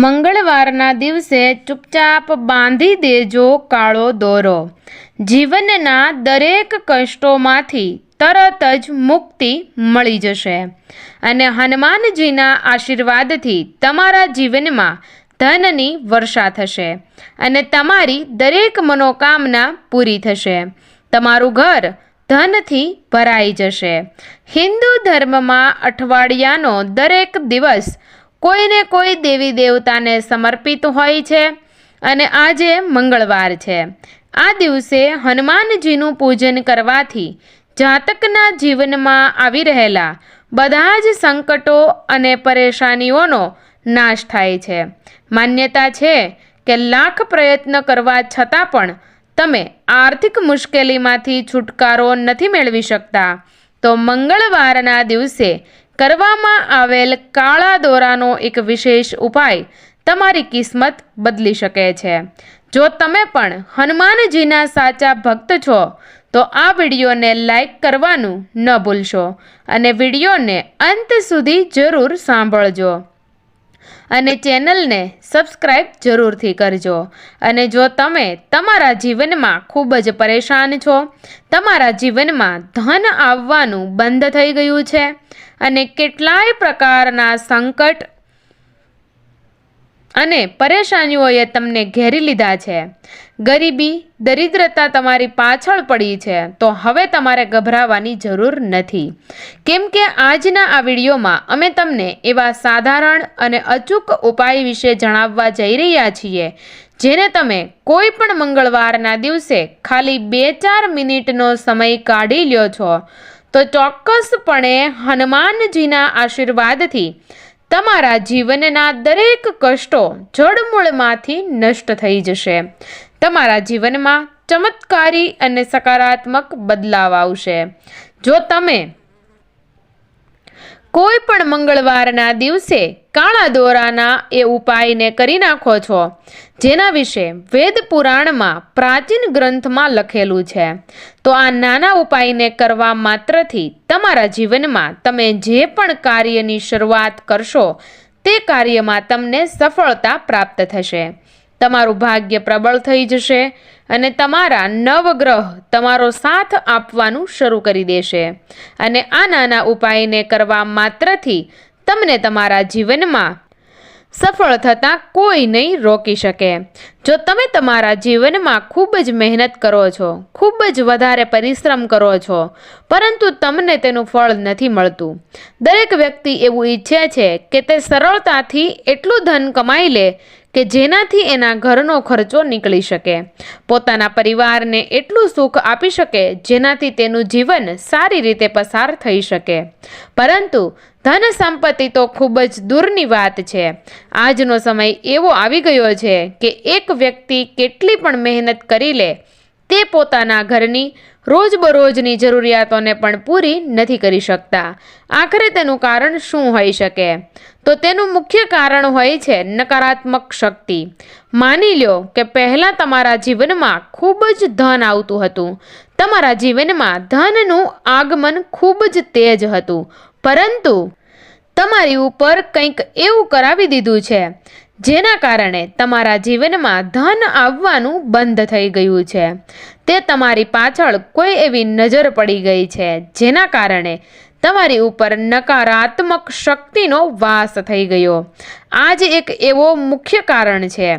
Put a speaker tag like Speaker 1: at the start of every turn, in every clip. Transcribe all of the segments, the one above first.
Speaker 1: મંગળવારના દિવસે ચૂપચાપ બાંધી દેજો કાળો દોરો. જીવનના દરેક કષ્ટોમાંથી તરત જ મુક્તિ મળી જશે. અને હનુમાનજીના આશીર્વાદથી તમારા જીવનમાં ધનની વર્ષા થશે અને તમારી દરેક મનોકામના પૂરી થશે. તમારું ઘર ધનથી ભરાઈ જશે. હિન્દુ ધર્મમાં અઠવાડિયાનો દરેક દિવસ કોઈને કોઈ દેવી દેવતાને સમર્પિત હોય છે અને આજે મંગળવાર છે. આ દિવસે હનુમાનજીનું પૂજન કરવાથી જાતકના જીવનમાં આવી રહેલા બધા જ સંકટો અને પરેશાનીઓનો નાશ થાય છે. માન્યતા છે કે લાખ પ્રયત્ન કરવા છતાં પણ તમે આર્થિક મુશ્કેલીમાંથી છુટકારો નથી મેળવી શકતા. તો મંગળવારના દિવસે કરવામાં આવેલ કાળા દોરાનો એક વિશેષ ઉપાય તમારી કિસ્મત બદલી શકે છે. જો તમે પણ હનુમાનજીના સાચા ભક્ત છો, તો આ વિડીયોને લાઈક કરવાનું ન ભૂલશો અને વિડીયોને અંત સુધી જરૂર સાંભળજો. અને ચેનલને સબસ્ક્રાઈબ જરૂરથી કરજો. અને જો તમે તમારા જીવનમાં ખૂબ જ પરેશાન છો, તમારા જીવનમાં ધન આવવાનું બંધ થઈ ગયું છે અને કેટલાય પ્રકારના સંકટ અને પરેશાનીઓએ તમને ઘેરી લીધા છે. ગરીબી, દરિદ્રતા તમારી પાછળ પડી છે, તો હવે તમારે ગભરાવાની જરૂર નથી. કેમ કે આજના આ વિડીયોમાં અમે તમને એવા સાધારણ અને અચૂક ઉપાય વિશે જણાવવા જઈ રહ્યા છીએ, જેને તમે કોઈ પણ મંગળવારના દિવસે ખાલી બે ચાર મિનિટનો સમય કાઢી લ્યો છો. તો ચોક્કસપણે હનુમાનજીના આશીર્વાદથી તમારા જીવનના દરેક કષ્ટો જડમૂળમાંથી નષ્ટ થઈ જશે. તમારા જીવનમાં ચમત્કારી અને સકારાત્મક બદલાવ આવશે. જો તમે કોઈ પણ મંગળવારના દિવસે કાળા દોરાના એ ઉપાયને કરી નાખો છો, જેના વિશે વેદ પુરાણમાં પ્રાચીન ગ્રંથમાં લખેલું છે. તો આ નાના ઉપાયને કરવા માત્રથી તમારા જીવનમાં તમે જે પણ કાર્યની શરૂઆત કરશો, તે કાર્યમાં તમને સફળતા પ્રાપ્ત થશે. તમારું ભાગ્ય પ્રબળ થઈ જશે અને તમારા નવગ્રહ તમારો સાથ આપવાનું શરૂ કરી દેશે. અને આ નાના ઉપાયને કરવા માત્રથી તમને તમારા જીવનમાં સફળ થતાં કોઈ નહીં રોકી શકે. જો તમે તમારા જીવનમાં ખૂબ જ મહેનત કરો છો, ખૂબ જ વધારે પરિશ્રમ કરો છો, પરંતુ તમને તેનું ફળ નથી મળતું. દરેક વ્યક્તિ એવું ઈચ્છે છે કે તે સરળતાથી એટલું ધન કમાઈ લે કે જેનાથી એના ઘરનો ખર્ચો નીકળી શકે. પોતાના પરિવારને એટલું સુખ આપી શકે જેનાથી તેનું જીવન સારી રીતે પસાર થઈ શકે. પરંતુ ધન સંપત્તિ તો ખૂબ જ દૂરની વાત છે. આજનો સમય એવો આવી ગયો છે કે એક વ્યક્તિ કેટલી પણ મહેનત કરી લે, તે પોતાના ઘરની રોજબરોજની જરૂરિયાતોને પણ પૂરી નથી કરી શકતા. આખરે તેનું કારણ શું હોઈ શકે? તો તેનું મુખ્ય કારણ હોય છે નકારાત્મક શક્તિ. માની લ્યો કે પહેલાં તમારા જીવનમાં ખૂબ જ ધન આવતું હતું. તમારા જીવનમાં ધનનું આગમન ખૂબ જ તેજ હતું. પરંતુ તમારી ઉપર કંઈક એવું કરાવી દીધું છે, જેના કારણે તમારા જીવનમાં ધન આવવાનું બંધ થઈ ગયું છે. તે તમારી પાછળ કોઈ એવી નજર પડી ગઈ છે, જેના કારણે તમારી ઉપર નકારાત્મક શક્તિનો વાસ થઈ ગયો. આ જ એક એવો મુખ્ય કારણ છે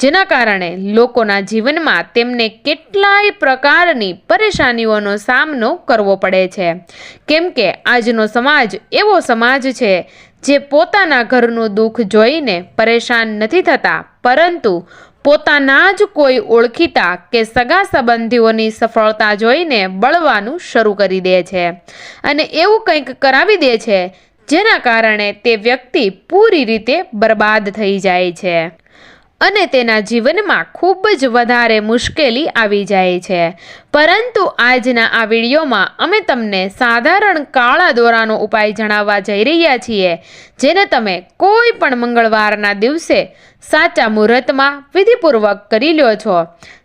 Speaker 1: જેના કારણે લોકોના જીવનમાં તેમને કેટલાય પ્રકારની પરેશાનીઓનો સામનો કરવો પડે છે. કેમ કે આજનો સમાજ એવો સમાજ છે જે પોતાના ઘરનું દુઃખ જોઈને પરેશાન નથી થતા, પરંતુ પોતાના જ કોઈ ઓળખીતા કે સગા સંબંધીઓની સફળતા જોઈને બળવાનું શરૂ કરી દે છે અને એવું કંઈક કરાવી દે છે, જેના કારણે તે વ્યક્તિ પૂરી રીતે બરબાદ થઈ જાય છે. અને તેના જીવનમાં ખૂબ જ વધારે મુશ્કેલી આવી જાય છે. પરંતુ આજના આ વિડીયોમાં અમે તમને સાધારણ કાળા દોરાનો ઉપાય જણાવવા જઈ રહ્યા છીએ, જેને તમે કોઈ પણ મંગળવારના દિવસે સાચા મુહૂર્તમાં વિધિપૂર્વક કરી લ્યો છો.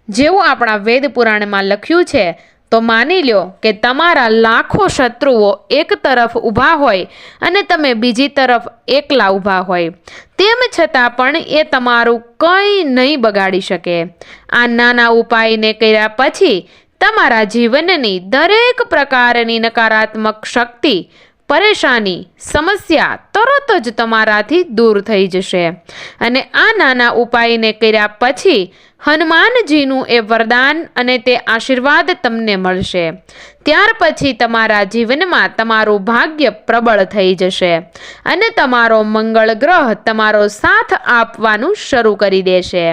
Speaker 1: જેવું આપણા વેદ પુરાણમાં લખ્યું છે તો માની લ્યો કે તમારા લાખો શત્રુઓ એક તરફ ઊભા હોય અને તમે બીજી તરફ એકલા ઊભા હોય. તેમ છતાં પણ એ તમારું કંઈ નહીં બગાડી શકે. આ નાના ઉપાયને કર્યા પછી તમારા જીવનની દરેક પ્રકારની નકારાત્મક શક્તિ પરેશાની સમસ્યા તરત જ તમારાથી દૂર થઈ જશે. અને આ નાના ઉપાયને કર્યા પછી હનુમાનજીનું એ વરદાન અને તે આશીર્વાદ તમને મળશે. ત્યાર પછી તમારા જીવનમાં તમારું ભાગ્ય પ્રબળ થઈ જશે અને તમારો મંગળ ગ્રહ તમારો સાથ આપવાનું શરૂ કરી દેશે.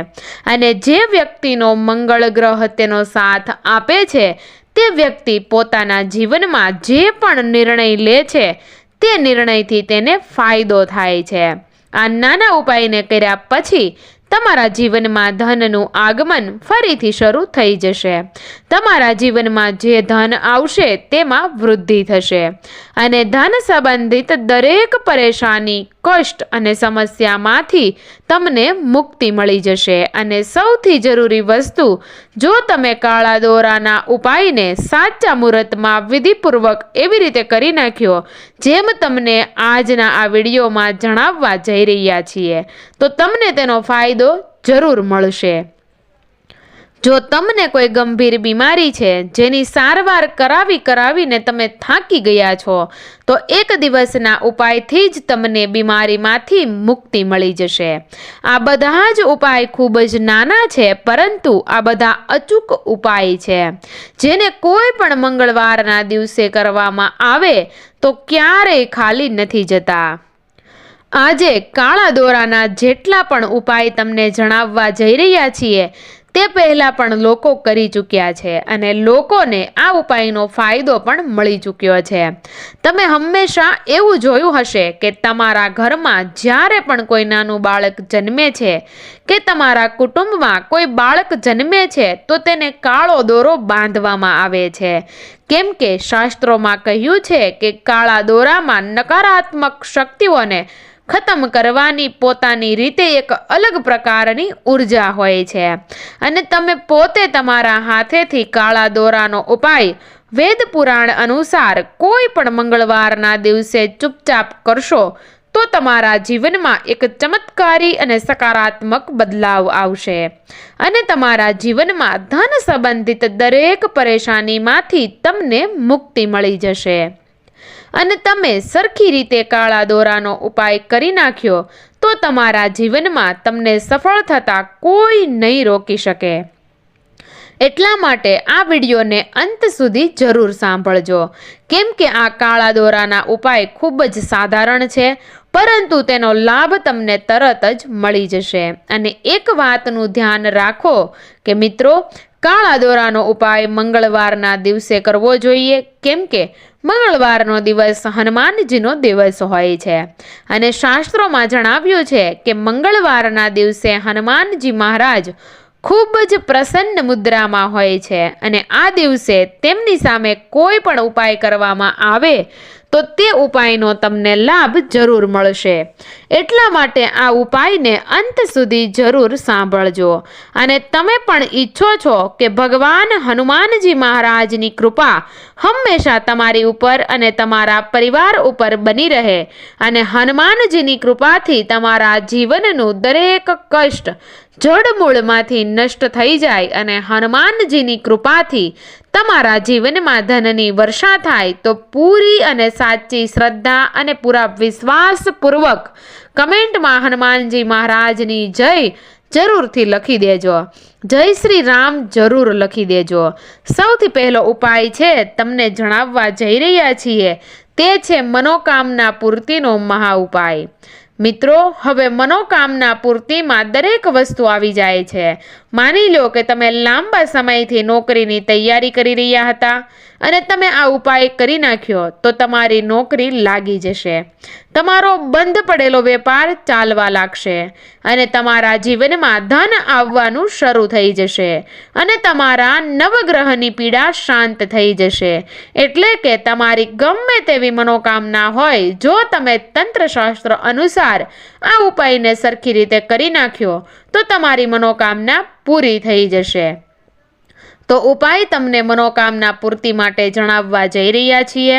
Speaker 1: અને જે વ્યક્તિનો મંગળ ગ્રહ તેનો સાથ આપે છે તે વ્યક્તિ પોતાના જીવનમાં જે પણ નિર્ણય લે છે, તે નિર્ણયથી તેને ફાયદો થાય છે. આ નાના ઉપાયને કર્યા પછી તમારા જીવનમાં ધનનું આગમન ફરીથી શરૂ થઈ જશે. તમારા જીવનમાં જે ધન આવશે, તેમાં વૃદ્ધિ થશે. અને ધન સંબંધિત દરેક પરેશાની કષ્ટ અને સમસ્યામાંથી તમને મુક્તિ મળી જશે. અને સૌથી જરૂરી વસ્તુ, જો તમે કાળા દોરાના ઉપાયને સાચા મુહૂર્તમાં વિધિપૂર્વક એવી રીતે કરી નાખ્યો, જેમ તમને આજના આ વિડીયોમાં જણાવવા જઈ રહ્યા છીએ, તો તમને તેનો ફાયદો જરૂર મળશે. જો તમને કોઈ ગંભીર બીમારી છે, જેની સારવાર કરાવી કરાવીને તમે થાકી ગયા છો, તો એક દિવસના ઉપાયથી જ તમને બીમારીમાંથી મુક્તિ મળી જશે. આ બધા જ ઉપાય ખૂબ જ નાના છે, પરંતુ આ બધા અચૂક ઉપાય છે. જેને કોઈ પણ મંગળવારના દિવસે કરવામાં આવે, તો ક્યારેય ખાલી નથી જતા. આજે કાળા દોરાના જેટલા પણ ઉપાય તમને જણાવવા જઈ રહ્યા છીએ તે પહેલાં પણ લોકો કરી ચૂક્યા છે અને લોકોને આ ઉપાયનો ફાયદો પણ મળી ચૂક્યો છે. તમે હંમેશા એવું જોયું હશે કે તમારા ઘરમાં જ્યારે પણ કોઈ નાનું બાળક જન્મે છે, કે તમારા કુટુંબમાં કોઈ બાળક જન્મે છે, તો તેને કાળો દોરો બાંધવામાં આવે છે. કેમ કે શાસ્ત્રોમાં કહ્યું છે કે કાળા દોરામાં નકારાત્મક શક્તિઓને ખતમ કરવાની પોતાની રીતે એક અલગ પ્રકારની ઊર્જા હોય છે. અને તમે પોતે તમારા હાથેથી કાળા દોરાનો ઉપાય વેદ પુરાણ અનુસાર કોઈ પણ મંગળવારના દિવસે ચૂપચાપ કરશો, તો તમારા જીવનમાં એક ચમત્કારી અને સકારાત્મક બદલાવ આવશે. અને તમારા જીવનમાં ધન સંબંધિત દરેક પરેશાનીમાંથી તમને મુક્તિ મળી જશે. અને તમે સરખી રીતે કાળા દોરાનો ઉપાય કરી નાખ્યો, તો તમારા જીવનમાં તમને સફળ થતાં કોઈ નહીં રોકી શકે. એટલા માટે આ વિડીયોને અંત સુધી જરૂર સાંભળજો. કેમ કે આ કાળા દોરાના ઉપાય ખૂબ જ સાધારણ છે, પરંતુ તેનો લાભ તમને તરત જ મળી જશે. અને એક વાતનું ધ્યાન રાખો કે મિત્રો કાળા દોરાનો ઉપાય મંગળવારના દિવસે કરવો જોઈએ, કેમ કે મંગળવારનો દિવસ હનુમાનજીનો દિવસ હોય છે. અને શાસ્ત્રોમાં જણાવ્યું છે કે મંગળવારના દિવસે હનુમાનજી મહારાજ ખૂબ જ પ્રસન્ન મુદ્રામાં હોય છે અને આ દિવસે તેમની સામે કોઈ પણ ઉપાય કરવામાં આવે તો તે ઉપાયનો તમને લાભ જરૂર મળશે. એટલા માટે આ ઉપાયને અંત સુધી જરૂર સાંભળજો અને તમે પણ ઈચ્છો છો કે ભગવાન હનુમાનજી મહારાજની કૃપા હંમેશા તમારી ઉપર અને તમારા પરિવાર ઉપર બની રહે અને હનુમાનજીની કૃપાથી તમારા જીવનનું દરેક કષ્ટ જડમૂળમાંથી નષ્ટ થઈ જાય અને હનુમાનજીની કૃપાથી તમારા જીવનમાં ધનની વર્ષા થાય, તો પૂરી અને સાચી શ્રદ્ધા અને પૂરા વિશ્વાસપૂર્વક કમેન્ટમાં હનુમાનજી મહારાજની જય જરૂરથી લખી દેજો. જય શ્રી રામ જરૂર લખી દેજો. સૌથી પહેલો ઉપાય છે, તમને જણાવવા જઈ રહ્યા છીએ, તે છે મનોકામના પૂર્તિનો મહા ઉપાય. મિત્રો, હવે મનોકામના પૂર્તિમાં દરેક વસ્તુ આવી જાય છે. માની લો કે તમે લાંબા સમયથી નોકરીની તૈયારી કરી રહ્યા હતા. અને તમે આ ઉપાય કરી નાખ્યો તો તમારી નોકરી લાગી જશે. તમારો બંધ પડેલો વેપાર ચાલવા લાગશે અને તમારા જીવનમાં ધન આવવાનું શરૂ થઈ જશે અને તમારા નવગ્રહની પીડા શાંત થઈ જશે. એટલે કે તમારી ગમે તેવી મનોકામના હોય, જો તમે તંત્રશાસ્ત્ર અનુસાર આ ઉપાયને સરખી રીતે કરી નાખ્યો, તો તમારી મનોકામના પૂરી થઈ જશે. તો ઉપાય તમને મનોકામના પૂર્તિ માટે જણાવવા જઈ રહ્યા છીએ.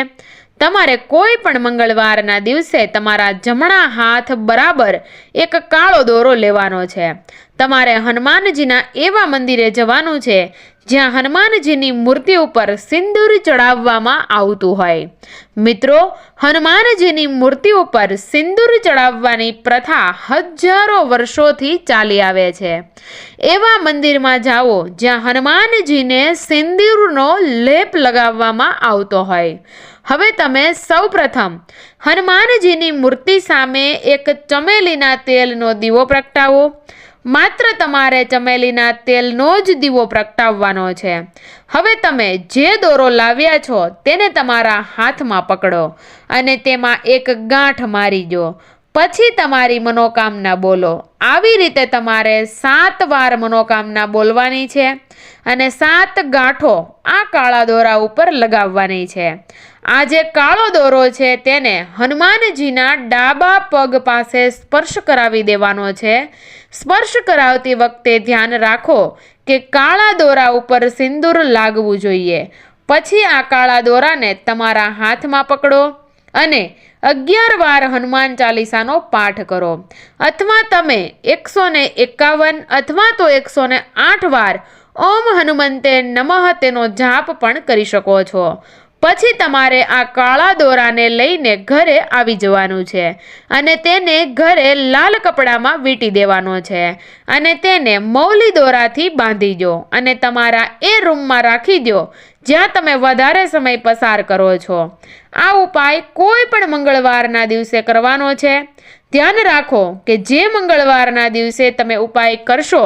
Speaker 1: તમારે કોઈ પણ મંગળવારના દિવસે તમારા જમણા હાથ બરાબર એક કાળો દોરો લેવાનો છે. તમારે હનુમાનજીના એવા મંદિરે જવાનું છે, જ્યાં હનુમાનજીની મૂર્તિ ઉપર સિંદૂર ચડાવવામાં આવતું હોય. મિત્રો, હનુમાનજીની મૂર્તિ ઉપર સિંદૂર ચડાવવાની પ્રથા હજારો વર્ષોથી ચાલી આવે છે. એવા મંદિરમાં જાઓ, જ્યાં હનુમાનજીને સિંદૂરનો લેપ લગાવવામાં આવતો હોય. હવે તમે સૌપ્રથમ હનુમાનજીની મૂર્તિ સામે એક ચમેલીના તેલનો દીવો પ્રગટાવો. માત્ર તમારે ચમેલીના તેલનો જ દીવો પ્રગટાવવાનો છે. હવે તમે જે દોરો લાવ્યા છો તેને તમારા હાથમાં પકડો અને તેમાં એક ગાંઠ મારી દો. પછી તમારી મનોકામના બોલો. આવી રીતે તમારે સાત વાર મનોકામના બોલવાની છે અને સાત ગાંઠો આ કાળા દોરા ઉપર લગાવવાની છે. આ જે કાળો દોરો છે તેને હનુમાનજીના ડાબા પગ પાસે સ્પર્શ કરાવી દેવાનો છે. સ્પર્શ કરાવતી વખતે ધ્યાન રાખો કે કાળા દોરા ઉપર સિંદૂર લાગવું જોઈએ. પછી આ કાળા દોરાને તમારા હાથમાં પકડો અને અગિયાર વાર હનુમાન ચાલીસાનો પાઠ કરો. અથવા તમે એકસો ને એકાવન અથવા તો એકસો ને આઠ વાર ઓમ હનુમંતે નમઃ તેનો જાપ પણ કરી શકો છો. પછી તમારે આ કાળા દોરાને લઈને ઘરે આવી જવાનું છે અને તેને ઘરે લાલ કપડામાં વીંટી દેવાનો છે. અને તેને મૌલી દોરાથી બાંધી દો અને તમારા એ રૂમમાં રાખી દો જ્યાં તમે વધારે સમય પસાર કરો છો. આ ઉપાય કોઈ પણ મંગળવારના દિવસે કરવાનો છે. ધ્યાન રાખો કે જે મંગળવારના દિવસે તમે ઉપાય કરશો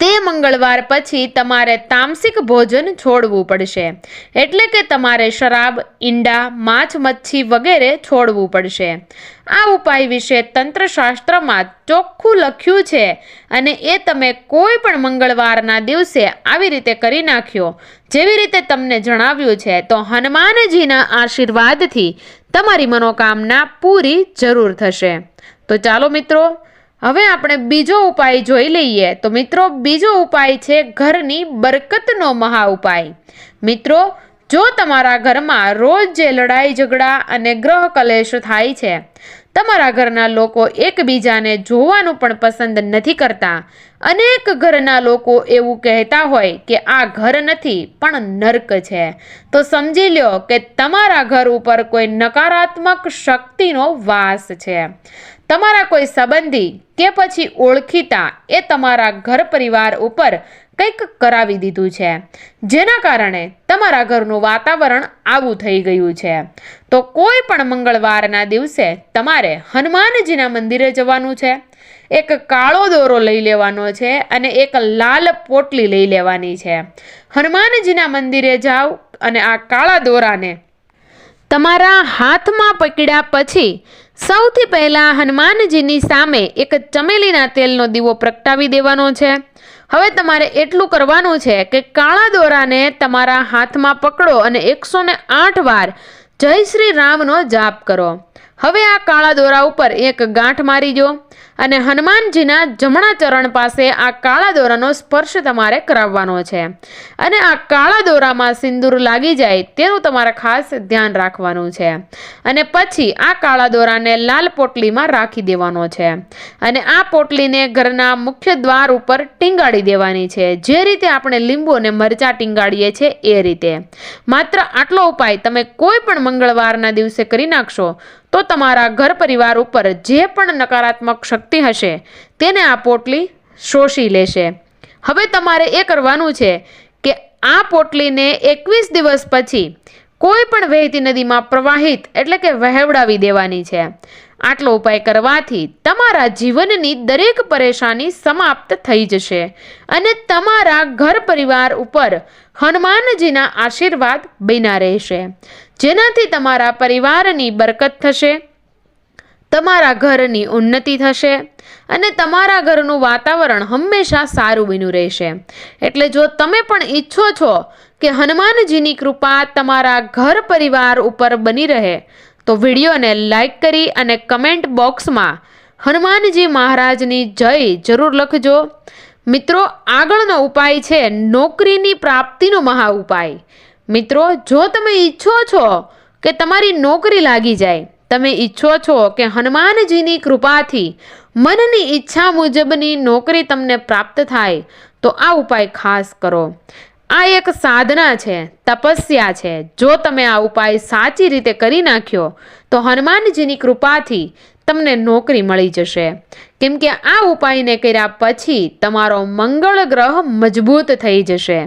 Speaker 1: તે મંગળવાર પછી તમારે તામસિક ભોજન છોડવું પડશે. એટલે કે તમારે શરાબ, ઈંડા, માછ, મચ્છી વગેરે છોડવું પડશે. આ ઉપાય વિશે તંત્રશાસ્ત્રમાં ચોખ્ખું લખ્યું છે અને એ તમે કોઈ પણ મંગળવારના દિવસે આવી રીતે કરી નાખ્યો. જેવી રીતે તમને જણાવ્યું છે, તો હનુમાનજીના આશીર્વાદથી તમારી મનોકામના પૂરી જરૂર થશે. તો ચાલો મિત્રો હવે આપણે બીજો ઉપાય જોઈ લઈએ. તો મિત્રો, બીજો ઉપાય છે ઘરની બરકતનો મહા ઉપાય મિત્રો, જો તમારા ઘરમાં રોજ જે લડાઈ, ઝઘડા અને ગ્રહ કલેશ થાય છે, તમારા ઘરના લોકો એકબીજાને જોવાનું પણ પસંદ નથી કરતા. અનેક ઘરના લોકો એવું કહેતા હોય કે આ ઘર નથી, પણ નર્ક છે. તો સમજી લ્યો કે તમારા ઘર ઉપર કોઈ નકારાત્મક શક્તિનો વાસ છે. તમારા કોઈ સંબંધી કે પછી ઓળખીતા એ તમારા ઘર પરિવાર ઉપર કંઈક કરાવી દીધું છે. જેના કારણે તમારા ઘરનું વાતાવરણ આવું થઈ ગયું છે. તો કોઈ પણ મંગળવારના દિવસે તમારે હનુમાનજીના મંદિરે જવાનું છે. એક કાળો દોરો લઈ લેવાનો છે અને એક લાલ પોટલી લઈ લેવાની છે. હનુમાનજીના મંદિરે જાઓ અને આ કાળા દોરાને તમારા હાથમાં પકડ્યા પછી સૌથી પહેલાં હનુમાનજીની સામે એક ચમેલીના તેલનો દીવો પ્રગટાવી દેવાનો છે. હવે તમારે એટલું કરવાનું છે કે કાળા દોરાને તમારા હાથમાં પકડો અને એકસો ને આઠ વાર જય શ્રી રામનો જાપ કરો. હવે આ કાળા દોરા ઉપર એક ગાંઠ મારી દો અને હનુમાનજીના જમણા ચરણ પાસે આ કાળા દોરાનો સ્પર્શ તમારે કરાવવાનો છે. અને આ કાળા દોરામાં સિંદૂર લાગી જાય તેનું તમારે ખાસ ધ્યાન રાખવાનું છે. અને પછી આ કાળા દોરાને લાલ પોટલીમાં રાખી દેવાનો છે. અને આ પોટલીને ઘરના મુખ્ય દ્વાર ઉપર ટીંગાડી દેવાની છે. જે રીતે આપણે લીંબુ અને મરચાં ટીંગાડીએ છીએ એ રીતે. માત્ર આટલો ઉપાય તમે કોઈ પણ મંગળવારના દિવસે કરી નાખશો તો તમારા ઘર પરિવાર ઉપર જે પણ નકારાત્મક શક્તિ હશે, તેને આ પોટલી શોષી લેશે. હવે તમારે એ કરવાનું છે કે આ પોટલીને એકવીસ દિવસ પછી કોઈ પણ વહેતી નદીમાં પ્રવાહિત એટલે કે વહેવડાવી દેવાની છે. આટલો ઉપાય કરવાથી તમારા જીવનની દરેક પરેશાની સમાપ્ત થઈ જશે અને તમારા ઘર પરિવાર ઉપર હનુમાનજીના આશીર્વાદ બન્યા રહેશે. જેનાથી તમારા પરિવારની બરકત થશે તમારા ઘરની ઉન્નતિ થશે અને તમારા ઘરનું વાતાવરણ હંમેશા સારું બન્યું રહેશે. એટલે જો તમે પણ ઈચ્છો છો કે હનુમાનજીની કૃપા તમારા ઘર પરિવાર ઉપર બની રહે, તો વિડીયોને લાઈક કરી અને કમેન્ટ બોક્સમાં હનુમાનજી મહારાજની જય જરૂર લખજો. મિત્રો, આગળનો ઉપાય છે નોકરીની પ્રાપ્તિનો મહા ઉપાય. મિત્રો, જો તમે ઈચ્છો છો કે તમારી નોકરી લાગી જાય તમે ઈચ્છો છો કે હનુમાનજીની કૃપાથી મનની ઈચ્છા મુજબની નોકરી તમને પ્રાપ્ત થાય, તો આ ઉપાય ખાસ કરો. આ એક સાધના છે, તપસ્યા છે. જો તમે આ ઉપાય સાચી રીતે કરી નાખ્યો, તો હનુમાનજીની કૃપાથી તમને નોકરી મળી જશે. કેમ કે આ ઉપાયને કર્યા પછી તમારો મંગળ ગ્રહ મજબૂત થઈ જશે.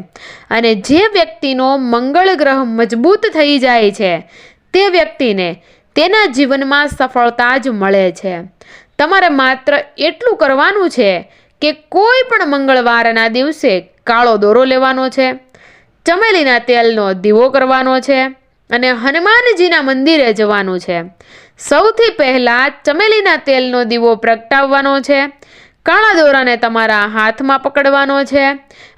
Speaker 1: અને જે વ્યક્તિનો મંગળ ગ્રહ મજબૂત થઈ જાય છે, તે વ્યક્તિને તેના જીવનમાં સફળતા જ મળે છે. તમારે માત્ર એટલું કરવાનું છે કે કોઈ પણ મંગળવારના દિવસે કાળો દોરો લેવાનો છે, ચમેલીના તેલનો દીવો કરવાનો છે અને હનુમાનજીના મંદિરે જવાનું છે. સૌથી પહેલાં ચમેલીના તેલનો દીવો પ્રગટાવવાનો છે કાળા દોરાને તમારા હાથમાં પકડવાનો છે.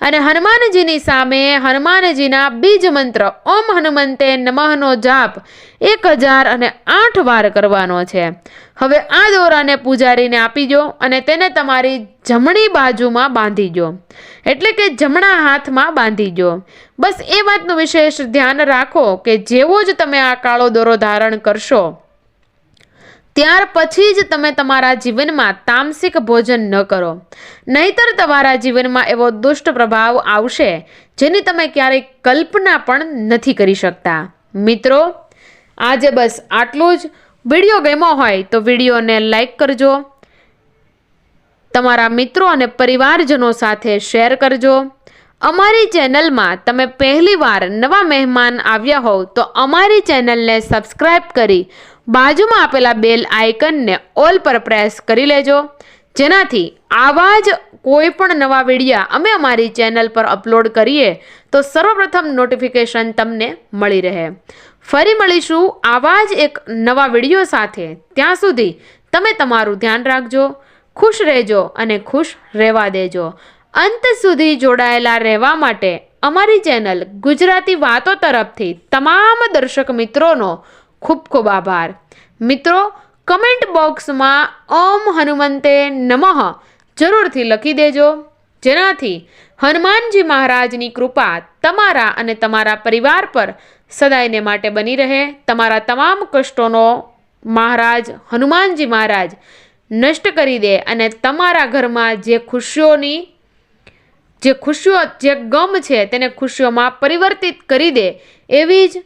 Speaker 1: અને હનુમાનજીની સામે હનુમાનજીના બીજ મંત્ર, ઓમ હનુમંતે નમઃનો જાપ એક હજાર અને આઠ વાર કરવાનો છે. હવે આ દોરાને પૂજારીને આપી દો અને તેને તમારી જમણી બાજુમાં બાંધી દો. એટલે કે જમણા હાથમાં બાંધી દો. બસ એ વાતનું વિશેષ ધ્યાન રાખો કે જેવો જ તમે આ કાળો દોરો ધારણ કરશો ત્યાર પછી જ તમે તમારા જીવનમાં તામસિક ભોજન ન કરો. નહીતર તમારા જીવનમાં એવો દુષ્ટ પ્રભાવ આવશે જેની તમે ક્યારેય કલ્પના પણ નથી કરી શકતા. મિત્રો, આજે બસ આટલું જ. વીડિયો ગમ્યો હોય તો વિડીયોને લાઈક કરજો. તમારા મિત્રો અને પરિવારજનો સાથે શેર કરજો. અમારી ચેનલમાં તમે પહેલીવાર નવા મહેમાન આવ્યા હોવ તો અમારી ચેનલને સબસ્ક્રાઈબ કરી બાજુમાં આપેલા બેલ આઇકનને ઓલ પર પ્રેસ કરી લેજો. જેનાથી આવા જ કોઈ પણ નવા વિડીયા અમે અમારી ચેનલ પર અપલોડ કરીએ, તો સર્વપ્રથમ નોટિફિકેશન તમને મળી રહે. ફરી મળીશું આવા જ એક નવા વીડિયો સાથે. ત્યાં સુધી તમે તમારું ધ્યાન રાખજો, ખુશ રહેજો અને ખુશ રહેવા દેજો. અંત સુધી જોડાયેલા રહેવા માટે અમારી ચેનલ ગુજરાતી વાતો તરફથી તમામ દર્શક મિત્રોનો ખૂબ ખૂબ આભાર. મિત્રો કમેન્ટ બોક્સમાં ઓમ હનુમંતે નમઃ જરૂરથી લખી દેજો. જેનાથી હનુમાનજી મહારાજની કૃપા તમારા અને તમારા પરિવાર પર સદાયને માટે બની રહે. તમારા તમામ કષ્ટોનો મહારાજ હનુમાનજી મહારાજ નષ્ટ કરી દે અને તમારા ઘરમાં જે ખુશીઓની, જે ખુશીઓ, જે ગમ છે તેને ખુશીઓમાં પરિવર્તિત કરી દે. એવી જ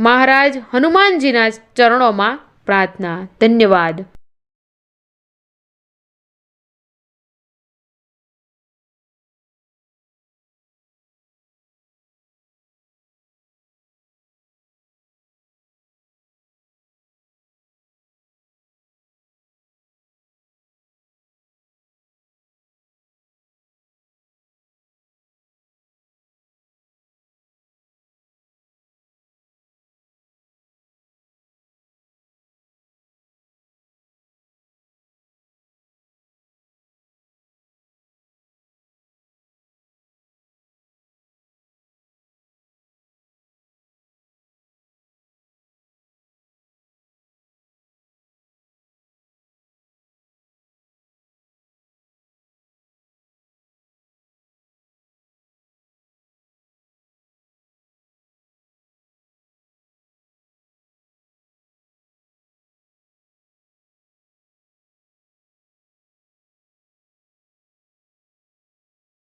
Speaker 1: મહારાજ હનુમાનજીના ચરણોમાં પ્રાર્થના. ધન્યવાદ.